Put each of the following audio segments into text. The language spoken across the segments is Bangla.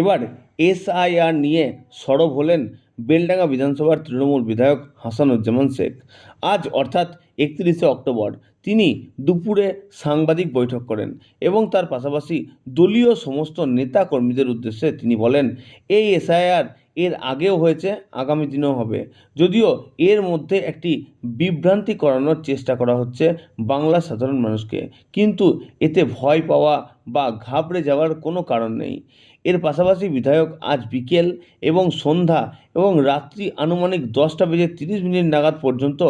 এবার এসআইআর নিয়ে সরব হলেন বেলডাঙ্গা বিধানসভার তৃণমূল বিধায়ক হাসানুজ্জামান শেখ। আজ অর্থাৎ একত্রিশে অক্টোবর তিনি দুপুরে সাংবাদিক বৈঠক করেন এবং তার পাশাপাশি দলীয় সমস্ত নেতা কর্মীদের উদ্দেশ্যে তিনি বলেন, এই এসআইআর এর আগেও হয়েছে, আগামী দিনেও হবে। যদিও এর মধ্যে একটি বিভ্রান্তি করানোর চেষ্টা করা হচ্ছে বাংলার সাধারণ মানুষকে। কিন্তু এতে ভয় পাওয়া বা ঘাবড়ে যাওয়ার কোনো কারণ নেই। এর পাশাপাশি বিধায়ক আজ বিকেল এবং সন্ধ্যা এবং রাত্রি আনুমানিক দশটা বেজে তিরিশ মিনিট নাগাদ পর্যন্ত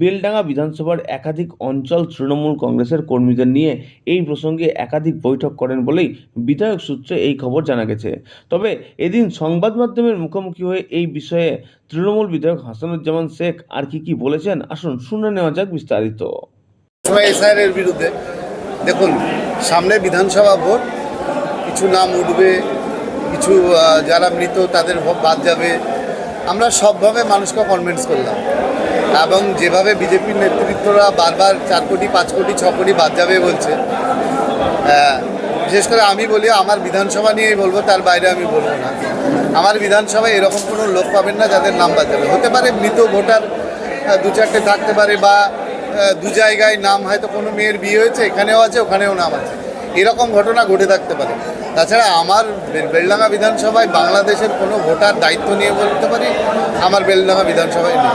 বেলডাঙ্গা বিধানসভার একাধিক অঞ্চল তৃণমূল কংগ্রেসের কর্মীদের নিয়ে এই প্রসঙ্গে একাধিক বৈঠক করেন বলেই বিধায়ক সূত্রে এই খবর জানা গেছে। তবে এদিন সংবাদ মাধ্যমের মুখোমুখি হয়ে এই বিষয়ে তৃণমূল বিধায়ক হাসানুজ্জামান শেখ আর কি কি বলেছেন, আসুন শুনে নেওয়া যাক বিস্তারিত। বিরুদ্ধে দেখুন, সামনে বিধানসভা ভোট, কিছু নাম উঠবে, কিছু যারা মৃত তাদের বাদ যাবে। আমরা সবভাবে মানুষকে কনভিন্স করলাম। এবং যেভাবে বিজেপির নেতৃত্বরা বারবার চার কোটি, পাঁচ কোটি, ছ কোটি বাদ যাবে বলছে বিশেষ করে আমি বলি, আমার বিধানসভা নিয়েই বলব, তার বাইরে আমি বলব না। আমার বিধানসভায় এরকম কোনো লোক পাবেন না যাদের নাম বাদ যাবে। হতে পারে মৃত ভোটার দু চারটে থাকতে পারে বা দু জায়গায় নাম হয়তো কোনো মেয়ের বিয়ে হয়েছে, এখানেও আছে, ওখানেও নাম আছে। এরকম ঘটনা ঘটে থাকতে পারে। তাছাড়া আমার বেলডাঙ্গা বিধানসভায় বাংলাদেশের কোনো ভোটার দায়িত্ব নিয়ে বলতে পারি, আমার বেলডাঙ্গা বিধানসভায় নেই।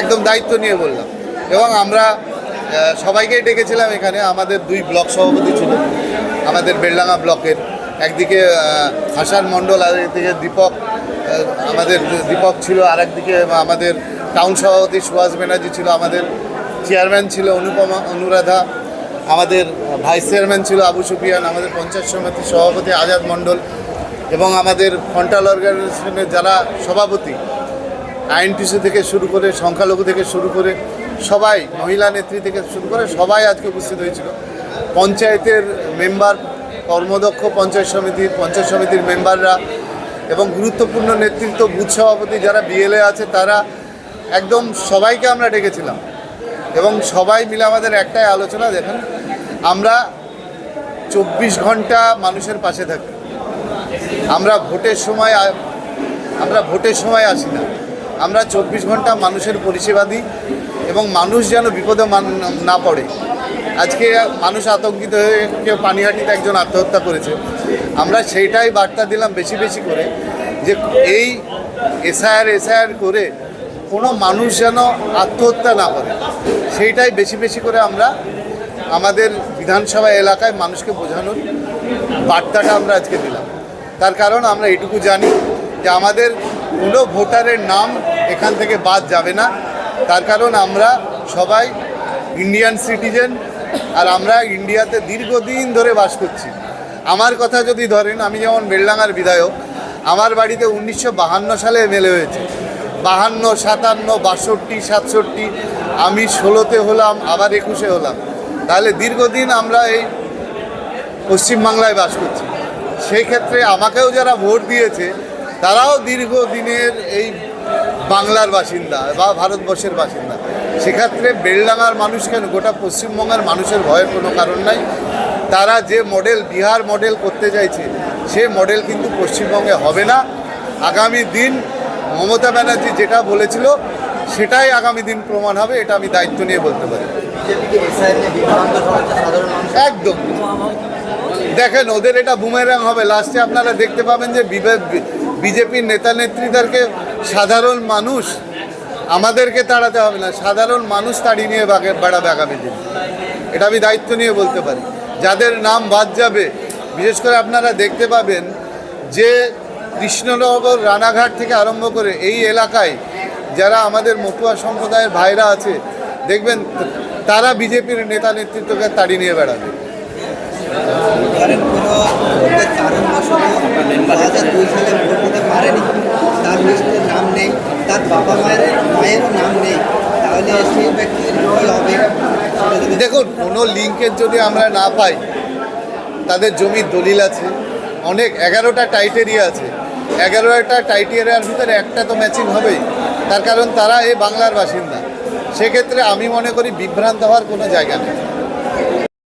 একদম দায়িত্ব নিয়ে বললাম। এবং আমরা সবাইকেই ডেকেছিলাম এখানে, আমাদের দুই ব্লক সভাপতি ছিল, আমাদের বেলডাঙ্গা ব্লকের একদিকে হাসান মণ্ডল আর একদিকে দীপক আমাদের দীপক ছিল আর একদিকে আমাদের টাউন সভাপতি সুভাষ ব্যানার্জি ছিল আমাদের। চেয়ারম্যান ছিল অনুপমা, অনুরাধা, আমাদের ভাইস চেয়ারম্যান ছিল আবু সুফিয়ান, আমাদের পঞ্চায়েত সমিতির সভাপতি আজাদ মণ্ডল এবং আমাদের ফন্টাল অর্গানাইজেশনের যারা সভাপতি আইএনটিসি থেকে শুরু করে, সংখ্যালঘু থেকে শুরু করে, সবাই, মহিলা নেত্রী থেকে শুরু করে সবাই আজকে উপস্থিত হয়েছিল। পঞ্চায়েতের মেম্বার কর্মদক্ষ পঞ্চায়েত সমিতির পঞ্চায়েত সমিতির মেম্বাররা এবং গুরুত্বপূর্ণ নেতৃত্ব, বুথ সভাপতি যারা বিএলএ আছে, তারা একদম সবাইকে আমরা ডেকেছিলাম। এবং সবাই মিলে আমাদের একটাই আলোচনা, দেখেন, আমরা চব্বিশ ঘণ্টা মানুষের পাশে থাকি। আমরা ভোটের সময় আমরা ভোটের সময় আসি না। আমরা চব্বিশ ঘণ্টা মানুষের পরিষেবা দিই এবং মানুষ যেন বিপদে না পড়ে। আজকে মানুষ আতঙ্কিত হয়ে কেউ পানিহাটিতে একজন আত্মহত্যা করেছে। আমরা সেইটাই বার্তা দিলাম বেশি বেশি করে যে এই এসআইআর এসআইআর করে কোনো মানুষ যেন আত্মহত্যা না করে। সেইটাই বেশি বেশি করে আমরা আমাদের বিধানসভা এলাকায় মানুষকে বোঝানোর বার্তাটা আমরা আজকে দিলাম। তার কারণ আমরা এটুকু জানি যে আমাদের কোনো ভোটারের নাম এখান থেকে বাদ যাবে না। তার কারণ আমরা সবাই ইন্ডিয়ান সিটিজেন আর আমরা ইন্ডিয়াতে দীর্ঘদিন ধরে বাস করছি। আমার কথা যদি ধরেন, আমি যেমন বেলডাঙ্গার বিধায়ক, আমার বাড়িতে উনিশশো সালে এমএলএ হয়েছে। বাহান্ন, সাতান্ন, বাষট্টি, সাতষট্টি। আমি ষোলোতে হলাম, আবার একুশে হলাম। তাহলে দীর্ঘদিন আমরা এই পশ্চিমবাংলায় বাস করছি। সেই ক্ষেত্রে আমাকেও যারা ভোট দিয়েছে, তারাও দীর্ঘদিনের এই বাংলার বাসিন্দা বা ভারতবর্ষের বাসিন্দা। সেক্ষেত্রে বেলডাঙ্গার মানুষ কেন? গোটা পশ্চিমবঙ্গের মানুষের ভয়ের কোনো কারণ নাই। তারা যে মডেল, বিহার মডেল করতে চাইছে, সে মডেল কিন্তু পশ্চিমবঙ্গে হবে না। আগামী দিন মমতা ব্যানার্জি যেটা বলেছিল সেটাই আগামী দিন প্রমাণ হবে এটা আমি দায়িত্ব নিয়ে বলতে পারি। একদম। দেখেন ওদের এটা বুমেরাং হবে। লাস্টে আপনারা দেখতে পাবেন যে বিজেপির নেতা নেত্রীদেরকে সাধারণ মানুষ আমাদেরকে তাড়াতে হবে না। সাধারণ মানুষ তাড়িয়ে নিয়ে বাগে- বেড়াবে আগামী দিন। এটা আমি দায়িত্ব নিয়ে বলতে পারি। যাদের নাম বাদ যাবে বিশেষ করে আপনারা দেখতে পাবেন যে কৃষ্ণনগর রানাঘাট থেকে আরম্ভ করে এই এলাকায় যারা আমাদের মতুয়া সম্প্রদায়ের ভাইরা আছে, দেখবেন তারা বিজেপির নেতা নেতৃত্বকে তাড়িয়ে নিয়ে বেড়াবে। তার নাম নেই তার বাবা মায়ের নাম নেই দেখুন, কোনো লিঙ্কের যদি আমরা না পাই, তাদের জমির দলিল আছে, অনেক এগারোটা টাইটেরিয়া আছে। এগারোটা টাইটেরিয়ার ভিতরে একটা তো ম্যাচিং হবেই। তার কারণ তারা এই বাংলার বাসিন্দা। সেক্ষেত্রে আমি মনে করি বিভ্রান্ত হওয়ার কোনো জায়গা নেই।